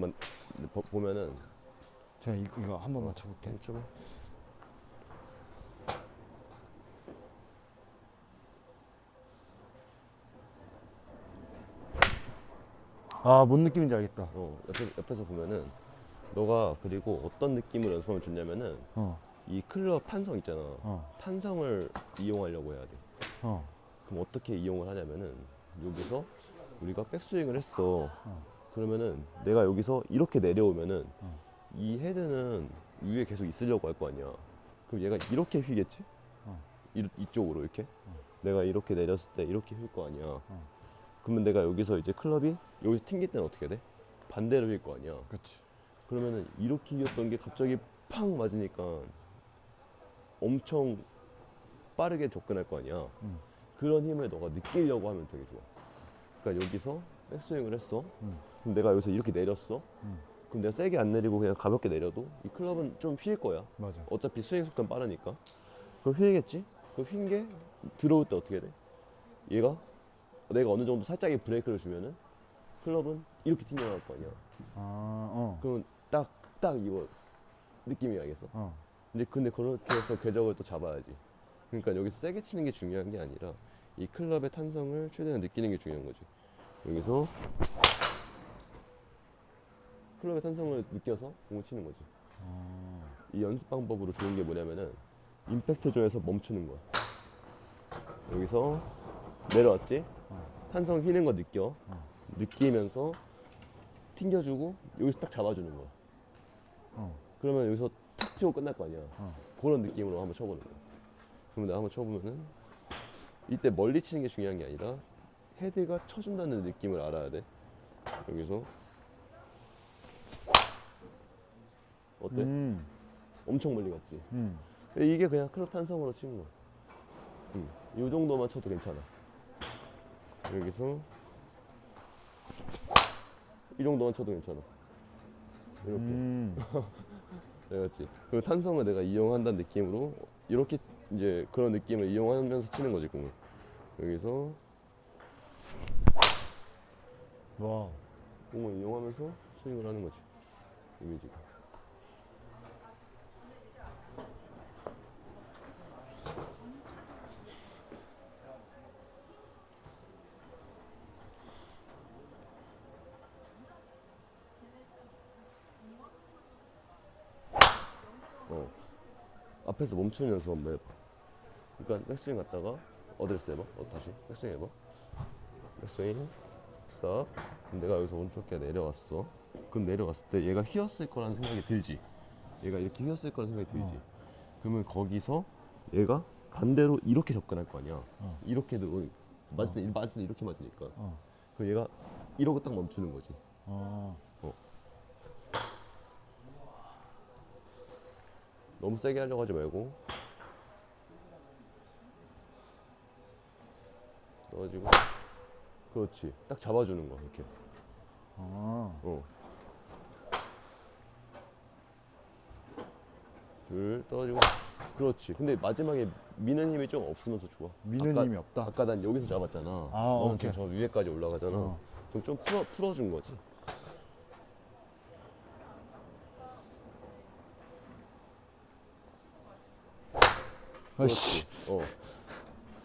한번 보- 보면은 제가 이, 이거 한 번만 쳐볼게. 좀 아, 뭔 느낌인지 알겠다. 어, 옆에, 옆에서 보면은 너가 그리고 어떤 느낌으로 연습하면 좋냐면은 어, 이 클럽 탄성 있잖아. 어, 탄성을 이용하려고 해야 돼. 어, 그럼 어떻게 이용을 하냐면은 여기서 우리가 백스윙을 했어. 그러면은 내가 여기서 이렇게 내려오면은 어. 이 헤드는 위에 계속 있으려고 할 거 아니야. 그럼 얘가 이렇게 휘겠지? 어. 이, 이쪽으로 이렇게. 내가 이렇게 내렸을 때 이렇게 휠 거 아니야. 어. 그러면 내가 여기서 이제 클럽이 여기서 튕길 때는 어떻게 돼? 반대로 휠 거 아니야. 그렇지. 그러면은 이렇게 휘었던 게 갑자기 팍 맞으니까 엄청 빠르게 접근할 거 아니야. 음. 그런 힘을 너가 느끼려고 하면 되게 좋아. 그러니까 여기서 백스윙을 했어. 음. 그럼 내가 여기서 이렇게 내렸어. 음. 그럼 내가 세게 안 내리고 그냥 가볍게 내려도 이 클럽은 좀휠 거야. 맞아. 어차피 스윙 속도는 빠르니까. 그럼 휘겠지? 그럼 휜게 들어올 때 어떻게 돼? 얘가 내가 어느 정도 살짝의 브레이크를 주면은 클럽은 이렇게 튕겨나갈 거 아니야. 아, 어, 그럼 딱, 딱 이거 느낌이 알겠어? 어. 근데, 근데 그렇게 해서 궤적을 또 잡아야지. 그러니까 여기서 세게 치는 게 중요한 게 아니라 이 클럽의 탄성을 최대한 느끼는 게 중요한 거지. 여기서 클럽의 탄성을 느껴서 공을 치는 거지. 어. 이 연습 방법으로 좋은 게 뭐냐면은 임팩트 존에서 멈추는 거야. 여기서 내려왔지? 탄성 휘는 거 느껴. 느끼면서 튕겨주고 여기서 딱 잡아주는 거야. 어. 그러면 여기서 탁 치고 끝날 거 아니야. 어. 그런 느낌으로 한번 쳐보는 거야. 그럼 내가 한번 쳐보면은 이때 멀리 치는 게 중요한 게 아니라 헤드가 쳐준다는 느낌을 알아야 돼. 여기서 어때? 음, 엄청 멀리 갔지. 음. 근데 이게 그냥 클럽 탄성으로 치는 거야. 음, 이 정도만 쳐도 괜찮아. 여기서 이 정도만 쳐도 괜찮아. 이렇게. 음. 알겠지? 그리고 탄성을 내가 이용한다는 느낌으로 이렇게 이제 그런 느낌을 이용하면서 치는 거지 공을. 여기서 와. 공을 이용하면서 스윙을 하는 거지. 이미지가. 어. 앞에서 멈추는 연습 한번 해봐. 그러니까 백스윙 갔다가 어드레스 해봐. 어, 다시 백스윙 해봐. 백스윙 스탑. 그럼 내가 여기서 오른쪽에 내려왔어. 그럼 내려갔을 때 얘가 휘었을 거라는 생각이 들지. 얘가 이렇게 휘었을 거라는 생각이 들지. 그러면 거기서 얘가 반대로 이렇게 접근할 거 아니야. 어. 이렇게 도 맞을 때 맞을 때 이렇게 맞으니까. 어. 그럼 얘가 이러고 딱 멈추는 거지. 어. 너무 세게 하려고 하지 말고 넣어지고 그렇지 딱 잡아주는 거 이렇게 아. 어. 둘 떨어지고 그렇지 근데 마지막에 미는 힘이 좀 없으면 더 좋아 미는 아까- 힘이 없다? 아까 난 여기서 잡았잖아 아, 오케이. 지금 저 위에까지 올라가잖아 어. 그럼 좀 풀어, 풀어준 거지 아이씨. 어.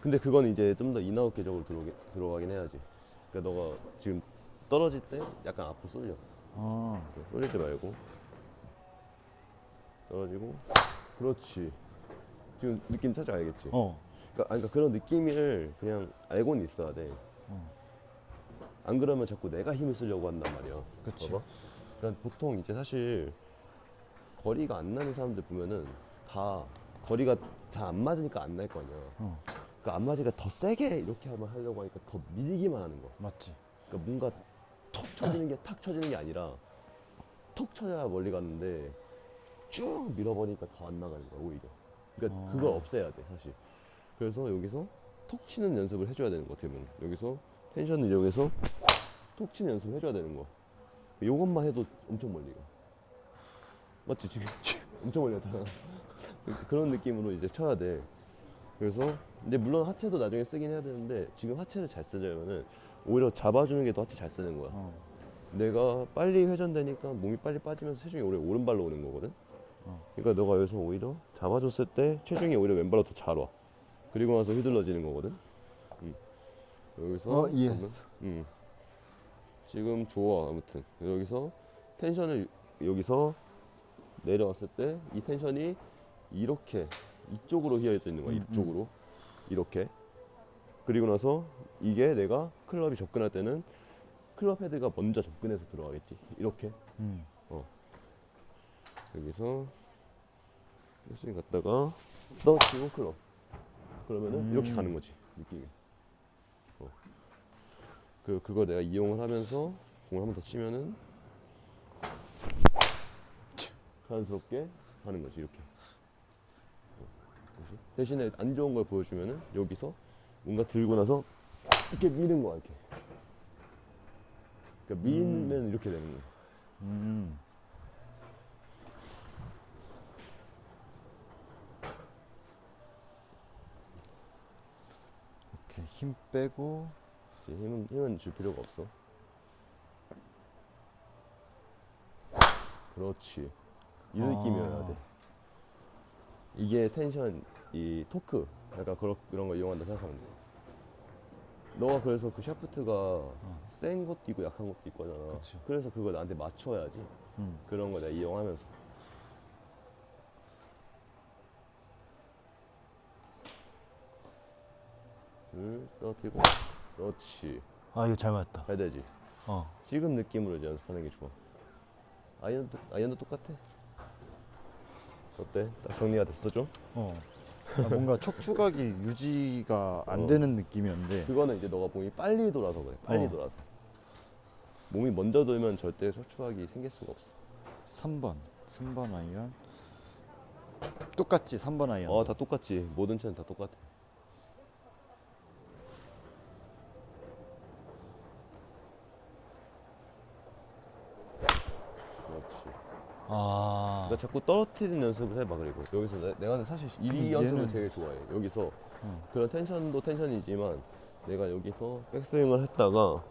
근데 그건 이제 좀 더 인아웃 궤적으로 들어오게, 들어가긴 해야지. 그러니까 너가 지금 떨어질 때 약간 앞으로 쏠려. 아. 쏠리지 말고. 떨어지고. 그렇지. 지금 느낌 살짝 알겠지? 어. 그러니까, 아니, 그러니까 그런 느낌을 그냥 알고는 있어야 돼. 어. 안 그러면 자꾸 내가 힘을 쓰려고 한단 말이야. 그치. 봐봐. 그러니까 보통 이제 사실 거리가 안 나는 사람들 보면은 다 거리가 잘 안 맞으니까 안 날 거 아니야. 어. 그러니까 안 맞으니까 더 세게 이렇게 하면 하려고 하니까 더 밀기만 하는 거야. 맞지. 그러니까 뭔가 톡 쳐지는 게 탁 쳐지는 게 아니라 톡 쳐야 멀리 갔는데 쭉 밀어버리니까 더 안 나가는 거야 오히려. 그러니까 어. 그걸 없애야 돼 사실. 그래서 여기서 톡 치는 연습을 해줘야 되는 거 보면 여기서 텐션을 이용해서 톡 치는 연습을 해줘야 되는 거. 요것만 해도 엄청 멀리 가. 맞지 지금 엄청 멀리 갔잖아. 그런 느낌으로 이제 쳐야 돼. 그래서 근데 물론 하체도 나중에 쓰긴 해야 되는데 지금 하체를 잘 쓰려면은 오히려 잡아주는 게 더 하체 잘 쓰는 거야. 어. 내가 빨리 회전되니까 몸이 빨리 빠지면서 체중이 오히려 오른발로 오는 거거든. 그러니까 너가 여기서 오히려 잡아줬을 때 체중이 오히려 왼발로 더 잘 와. 그리고 나서 휘둘러지는 거거든. 음. 여기서 어, 이해했어. 음. 지금 좋아 아무튼 여기서 텐션을 여기서 내려왔을 때 이 텐션이 이렇게 이쪽으로 휘어져 있는 거야 음, 이쪽으로 이렇게 그리고 나서 이게 내가 클럽이 접근할 때는 클럽 헤드가 먼저 접근해서 들어가겠지 이렇게 음. 여기서 열심히 갔다가 너 지금 클럽 그러면은 음. 이렇게 가는 거지 느낌이 어. 그 그거 내가 이용을 하면서 공을 한 번 더 치면은 자연스럽게 가는 거지 이렇게 어. 그치? 대신에 안 좋은 걸 보여주면은 여기서 뭔가 들고 나서 이렇게 미는 거야 이렇게 그러니까 밀면 이렇게 되는 거야 음. 이렇게 힘 빼고 힘은 힘은 줄 필요가 없어. 그렇지. 이 아. 느낌이어야 돼. 이게 텐션, 이 토크, 약간 그런 그런 거 이용한다 생각하면 돼. 너가 그래서 그 샤프트가 센 것도 있고 약한 것도 있고 하잖아. 어. 그치. 그래서 그걸 나한테 맞춰야지. 음. 그런 거 내가 이용하면서. 둘, 떨어뜨리고. 그렇지. 아 이거 잘 맞았다. 잘 되지. 어. 지금 느낌으로 이제 연습하는 게 좋아. 아이언도 아이언도 똑같아. 어때? 딱 정리가 됐어 좀? 어. 아, 뭔가 척추각이 유지가 안 어. 되는 느낌이었는데 그거는 이제 너가 몸이 빨리 돌아서 그래. 빨리 어. 돌아서. 몸이 먼저 돌면 절대 척추각이 생길 수가 없어. 3번 3번 아이언 똑같지 3번 아이언 어, 다 똑같지. 모든 채는 다 똑같아. 그렇지. 아 그러니까 자꾸 떨어뜨리는 연습을 해봐 그리고 여기서 내, 내가 사실 이 근데 연습을 얘는- 되게 좋아해 여기서 어. 그런 텐션도 텐션이지만 내가 여기서 백스윙을 했다가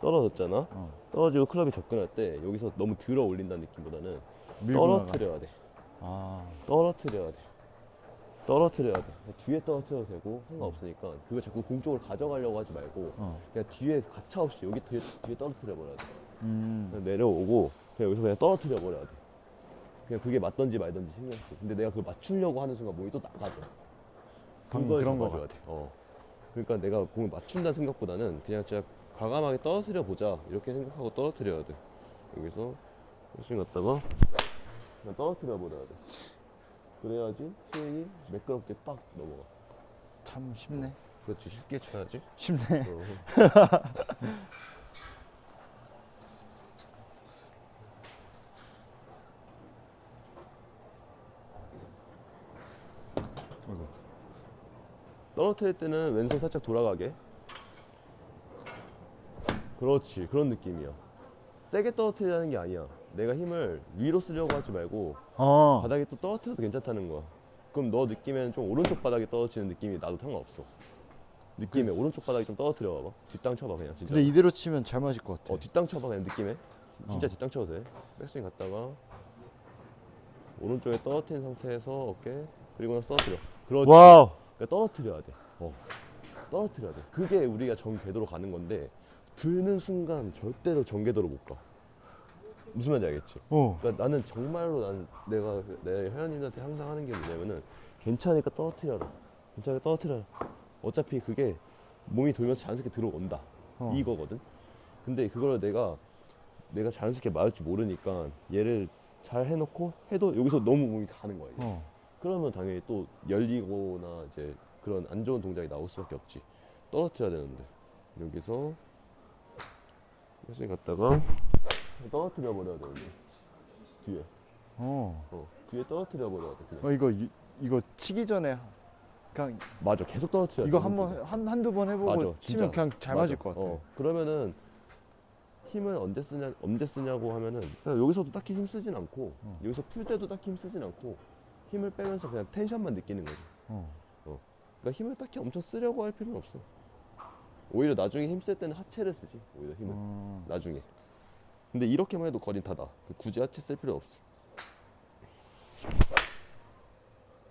떨어졌잖아 어. 떨어지고 클럽이 접근할 때 여기서 너무 들어 올린다는 느낌보다는 밀고 나가. 떨어뜨려야 돼 아 떨어뜨려야 돼 떨어뜨려야 돼 뒤에 떨어뜨려도 되고 상관없으니까 그거 자꾸 공 쪽으로 가져가려고 하지 말고 어. 그냥 뒤에 가차없이 여기 뒤에, 뒤에 떨어뜨려 버려야 돼 음. 그냥 내려오고 그냥 여기서 그냥 떨어뜨려 버려야 돼. 그냥 그게 맞던지 말던지 신경 쓰. 근데 내가 그걸 맞추려고 하는 순간 몸이 또 나가죠. 방금 그걸 그런 거 잡아줘야 돼. 어. 그러니까 내가 공을 맞춘다는 생각보다는 그냥 진짜 과감하게 떨어뜨려 보자 이렇게 생각하고 떨어뜨려야 돼. 여기서 열심히 갔다가 그냥 떨어뜨려 버려야 돼. 그래야지 스윙이 매끄럽게 빡 넘어가. 참 쉽네 그렇지 쉽게 쳐야지. 쉽네 어. 이고. 떨어뜨릴 때는 왼손 살짝 돌아가게. 그렇지. 그런 느낌이야. 세게 떨어뜨리라는 게 아니야. 내가 힘을 위로 쓰려고 하지 말고 어. 바닥에 또 떨어뜨려도 괜찮다는 거야. 그럼 너 느낌에는 좀 오른쪽 바닥에 떨어지는 느낌이 나도 상관없어. 느낌에 오른쪽 바닥에 좀 떨어뜨려 봐봐. 뒷땅 쳐봐 그냥 진짜. 근데 이대로 치면 잘 맞을 것 같아 어 뒷땅 쳐봐 그냥 느낌에. 진짜 어. 뒷땅 쳐도 돼. 백스윙 갔다가 오른쪽에 떨어뜨린 상태에서 어깨 그리고 나서 떨어뜨려. 그렇지. 와우 그러니까 떨어뜨려야 돼. 어. 떨어뜨려야 돼. 그게 우리가 정궤도로 가는 건데 드는 순간 절대로 정궤도로 못 가. 무슨 말인지 알겠지? 어. 그러니까 나는 정말로 난 내가 내 회원님한테 항상 하는 게 뭐냐면은 괜찮으니까 떨어뜨려라. 괜찮으니까 떨어뜨려라. 어차피 그게 몸이 돌면서 자연스럽게 들어온다. 어. 이거거든. 근데 그걸 내가 내가 자연스럽게 맞을 줄 모르니까 얘를 잘 해놓고 해도 여기서 너무 몸이 가는 거야. 이게. 어. 그러면 당연히 또 열리거나 이제 그런 안 좋은 동작이 나올 수밖에 없지. 떨어뜨려야 되는데 여기서 회전이 갔다가 떨어뜨려 버려야 되는데 뒤에 어. 어 뒤에 떨어뜨려 버려야 돼 그냥 어 이거 이, 이거 치기 전에 그냥 맞아 계속 떨어뜨려 이거 한번 한 한두 번 해보고 맞아, 치면 진짜. 그냥 잘 맞을 것 같아 어, 그러면은 힘을 언제 쓰냐 언제 쓰냐고 하면은 여기서도 딱히 힘 쓰진 않고 어. 여기서 풀 때도 딱히 힘 쓰진 않고 힘을 빼면서 그냥 텐션만 느끼는 거지. 어. 그러니까 힘을 딱히 엄청 쓰려고 할 필요는 없어. 오히려 나중에 힘 쓸 때는 하체를 쓰지. 오히려 힘을 어. 나중에. 근데 이렇게만 해도 거린 타다. 굳이 하체 쓸 필요 없어.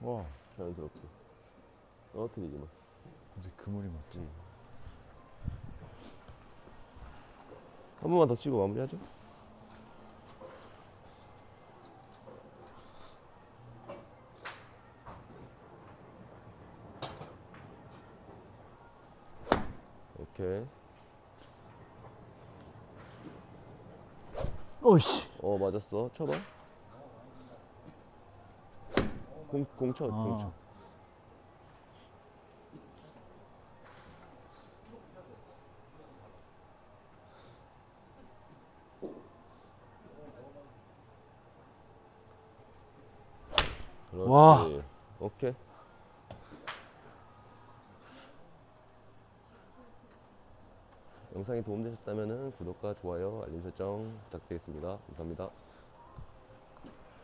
와 자연스럽게. 떨어뜨리기만. 근데 그물이 맞지 음. 한 번만 더 치고 마무리하죠. 오케이. 어이씨 어 맞았어. 쳐봐. 공 공쳐 공쳐. 아, 그렇지. 와. 오케이. 영상이 도움되셨다면 구독과 좋아요, 알림 설정 부탁드리겠습니다. 감사합니다.